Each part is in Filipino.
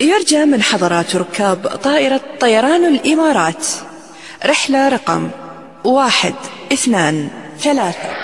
يرجى من حضرات ركاب طائرة طيران الإمارات. رحلة رقم واحد اثنان ثلاثة.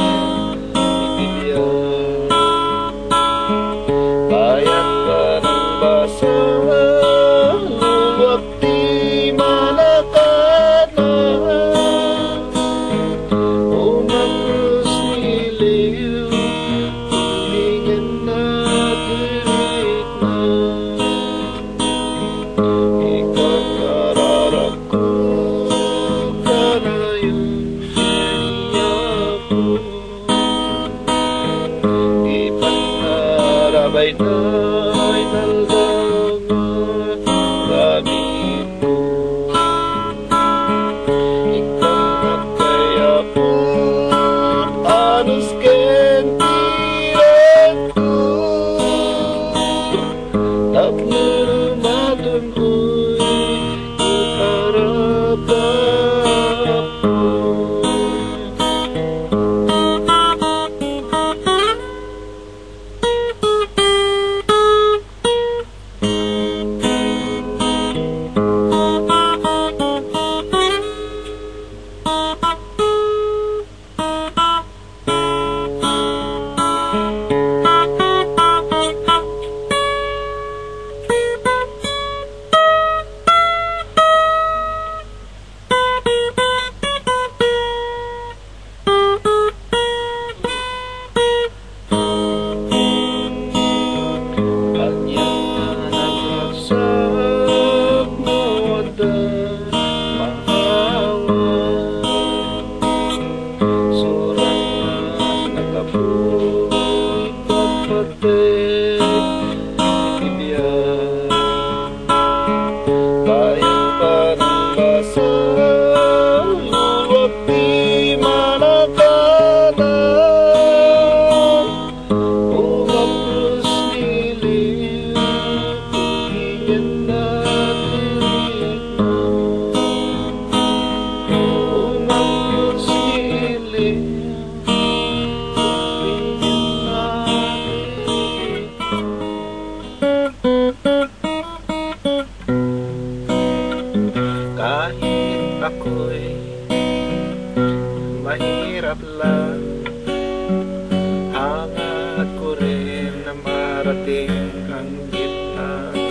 Wait.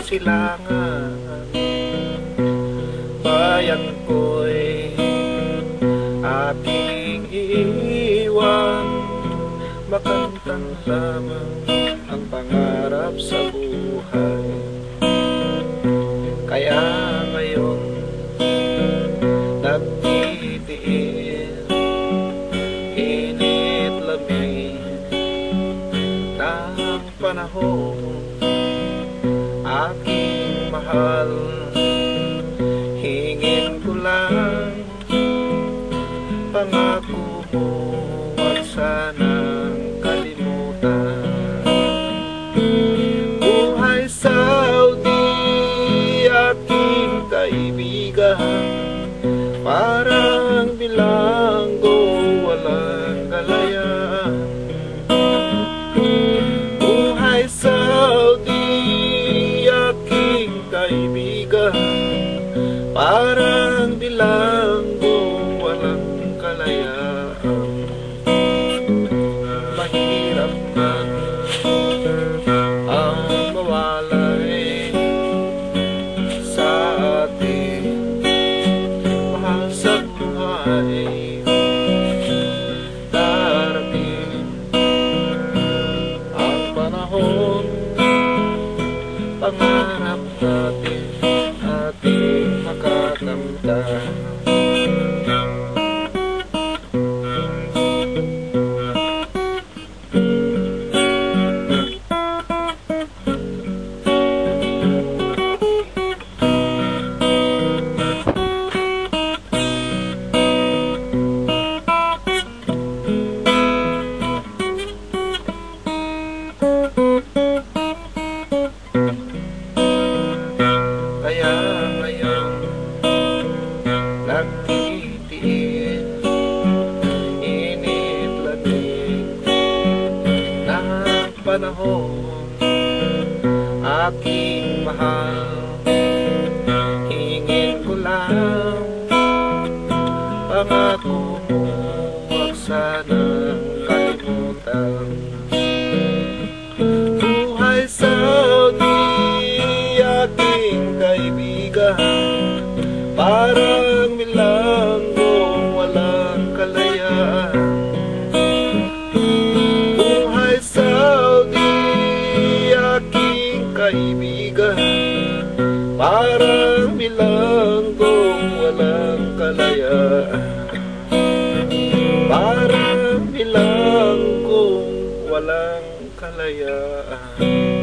silangan Bayan ko'y ating iiwan. Makantang lamang ang pangarap sa buhay. Kaya ngayon nagtitiis Init lamig ng panahon aking mahal. Hingin ko lang pangako mo at sana naman ako Aking mahal Hingin ko lang. Pangako mo Huwag sana Parang ilang kung walang kalayaan.